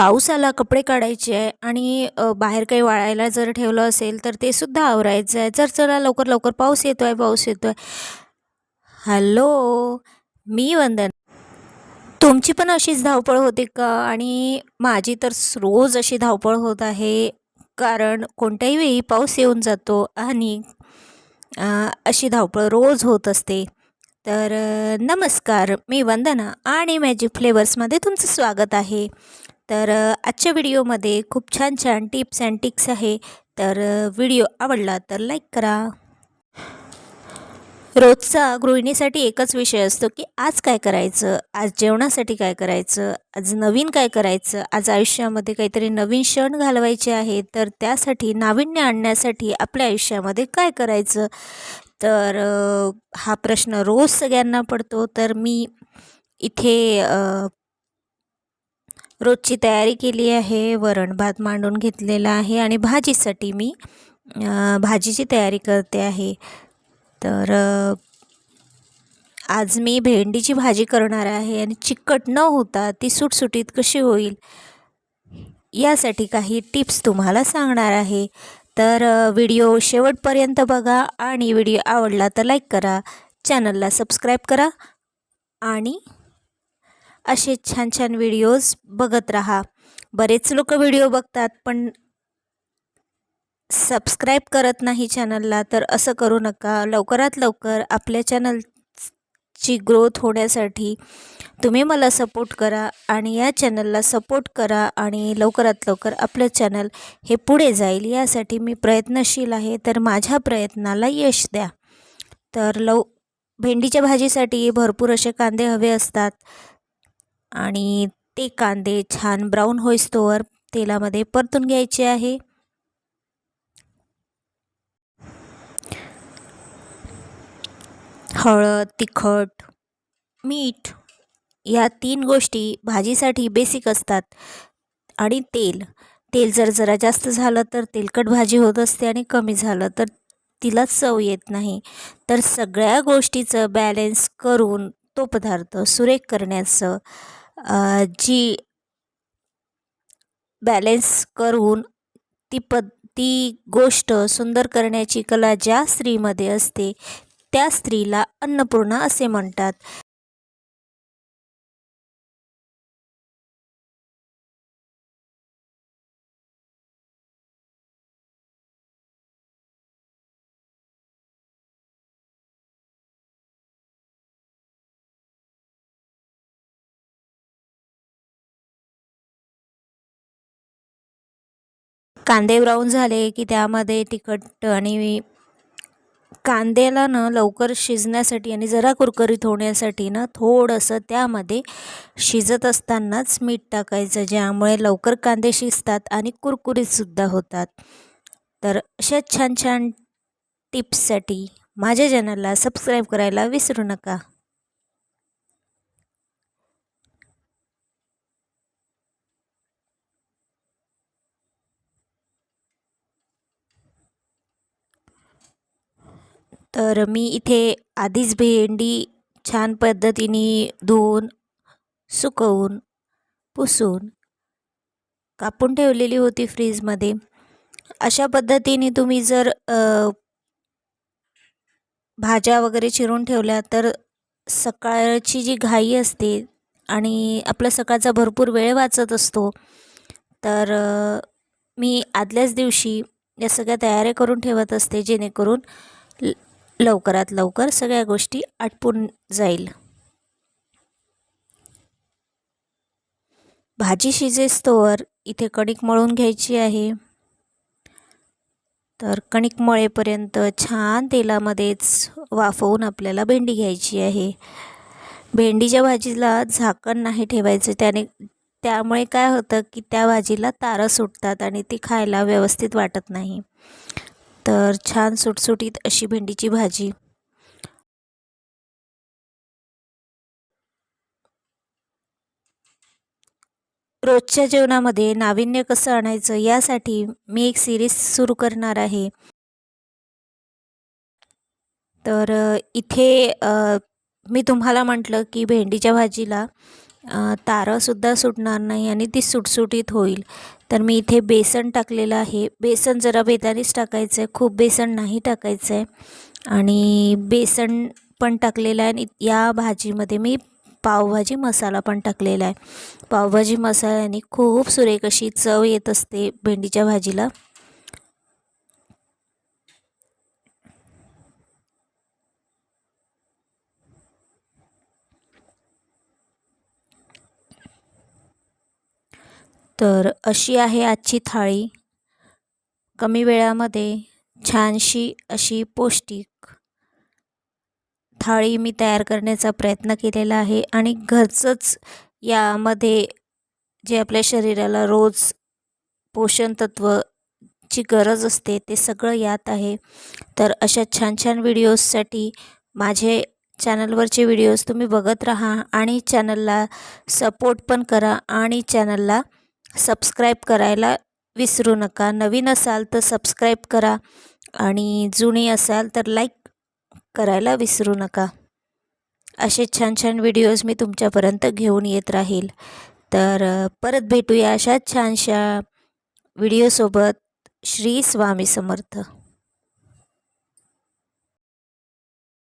पाऊस आला कपडे काढायचे आहे आणि बाहेर काही वाळायला जर ठेवलं असेल तर ते सुद्धा आवरायचं आहे. जर चला लवकर लवकर पाऊस येतो आहे पाऊस येतो आहे हॅलो मी वंदन. तुमची पण अशीच धावपळ होते का? आणि माझी तर रोज अशी धावपळ होत आहे कारण कोणत्याही वेळी पाऊस येऊन जातो आणि अशी धावपळ रोज होत असते. तर नमस्कार मी वंदना आणि मॅजिक फ्लेवर्समध्ये तुमचं स्वागत आहे. तर आजच्या व्हिडिओमध्ये खूप छान छान टिप्स अँड टिक्स आहे. तर व्हिडिओ आवडला तर लाईक करा. रोजचा गृहिणीसाठी एकच विषय असतो की आज काय करायचं? आज जेवणासाठी काय करायचं? आज नवीन काय करायचं? आज आयुष्यामध्ये काहीतरी नवीन क्षण घालवायचे आहे तर त्यासाठी नाविन्य आणण्यासाठी आपल्या आयुष्यामध्ये काय करायचं? तर हा प्रश्न रोज सगळ्यांना पडतो. तर मी इथे रोजची तयारी केली आहे वरण भात मांडून घेतलेला आहे आणि भाजीसाठी मी भाजीची तयारी करते आहे. तर आज मी भेंडीची भाजी करणार आहे आणि चिकट न होता ती सुटसुटीत कशी होईल यासाठी काही टिप्स तुम्हाला सांगणार आहे. तर व्हिडिओ शेवटपर्यंत बघा आणि व्हिडिओ आवडला तर लाईक करा चॅनलला सबस्क्राईब करा आणि असे छान छान व्हिडिओज बघत राहा. बरेच लोक व्हिडिओ बघतात पण सबस्क्राईब करत नाही चॅनलला तर असं करू नका. लवकरात लवकर आपल्या चॅनलची ग्रोथ होण्यासाठी तुम्ही मला सपोर्ट करा आणि या चॅनलला सपोर्ट करा आणि लवकरात लवकर आपलं चॅनल हे पुढे जाईल. यासाठी मी प्रयत्नशील आहे तर माझ्या प्रयत्नाला यश द्या. तर लव भेंडीच्या भाजीसाठी भरपूर असे कांदे हवे असतात. आणि ते कांदे छान ब्राऊन होईस्तोवर तेलामध्ये परतून घ्यायचे आहे. हळद तिखट मीठ या तीन गोष्टी भाजीसाठी बेसिक असतात आणि तेल. तेल जर जरा जास्त झालं तर तेलकट भाजी होत असते आणि कमी झालं तर तिला चव येत नाही. तर सगळ्या गोष्टीचं बॅलेन्स करून तो पदार्थ सुरेख करण्याचं जी बॅलेन्स करून ती पद ती गोष्ट सुंदर करण्याची कला ज्या स्त्रीमध्ये असते त्या स्त्रीला अन्नपूर्णा असे म्हणतात. कांदे ब्राऊन झाले की त्यामध्ये तिखट आणि कांद्याला ना लवकर शिजण्यासाठी आणि जरा कुरकुरीत होण्यासाठी ना थोडंसं त्यामध्ये शिजत असतानाच मीठ टाकायचं ज्यामुळे लवकर कांदे शिजतात आणि कुरकुरीतसुद्धा होतात. तर अशा छान छान टिप्ससाठी माझ्या चॅनलला सबस्क्राईब करायला विसरू नका. तर मी इथे आधीच भेंडी छान पद्धतीने धुवून सुकवून पुसून कापून ठेवलेली होती फ्रीजमध्ये. अशा पद्धतीने तुम्ही जर भाज्या वगैरे चिरून ठेवल्या तर सकाळची जी घाई असते आणि आपला सकाळचा भरपूर वेळ वाचत असतो तर मी आदल्याच दिवशी या सगळ्या तयाऱ्या करून ठेवत असते जेणेकरून लवकरात लवकर सगळ्या गोष्टी आटपून जाईल. भाजी शिजेस्तोवर इथे कणिक मळून घ्यायची आहे. तर कणिक मळेपर्यंत छान तेलामध्येच वाफवून आपल्याला भेंडी घ्यायची आहे. भेंडीच्या भाजीला झाकण नाही ठेवायचं त्याने त्यामुळे काय होतं की त्या भाजीला तारं सुटतात आणि ती खायला व्यवस्थित वाटत नाही. तर छान सुटसुटीत अशी भेंडीची भाजी. रोजच्या जेवणामध्ये नाविन्य कसं आणायचं यासाठी मी एक सिरीज सुरू करणार आहे. तर इथे मी तुम्हाला म्हटलं की भेंडीच्या भाजीला तारंसुद्धा सुटणार नाही आणि ती सुटसुटीत होईल. तर मी इथे बेसन टाकलेलं आहे. बेसन जरा बेदानीच टाकायचं आहे खूप बेसन नाही टाकायचं आहे आणि बेसन पण टाकलेलं आहे आणि या भाजीमध्ये मी पावभाजी मसाला पण टाकलेला आहे. पावभाजी मसाल्याने खूप सुरेख अशी चव येत असते भेंडीच्या भाजीला. तर अशी आहे आजची थाळी. कमी वेळामध्ये छानशी अशी पौष्टिक थाळी मी तयार करण्याचा प्रयत्न केलेला आहे आणि घरचंच यामध्ये जे आपल्या शरीराला रोज पोषण तत्वची गरज असते ते सगळं यात आहे. तर अशा छान छान व्हिडिओजसाठी माझे चॅनलवरचे व्हिडिओज तुम्ही बघत राहा आणि चॅनलला सपोर्ट पण करा आणि चॅनलला सबस्क्राईब करायला विसरू नका. नवीन असाल तर सबस्क्राईब करा आणि जुनी असाल तर लाईक करायला विसरू नका. असे छान छान व्हिडिओज मी तुमच्यापर्यंत घेऊन येत राहील. तर परत भेटूया अशा छानशा व्हिडिओसोबत. श्री स्वामी समर्थ.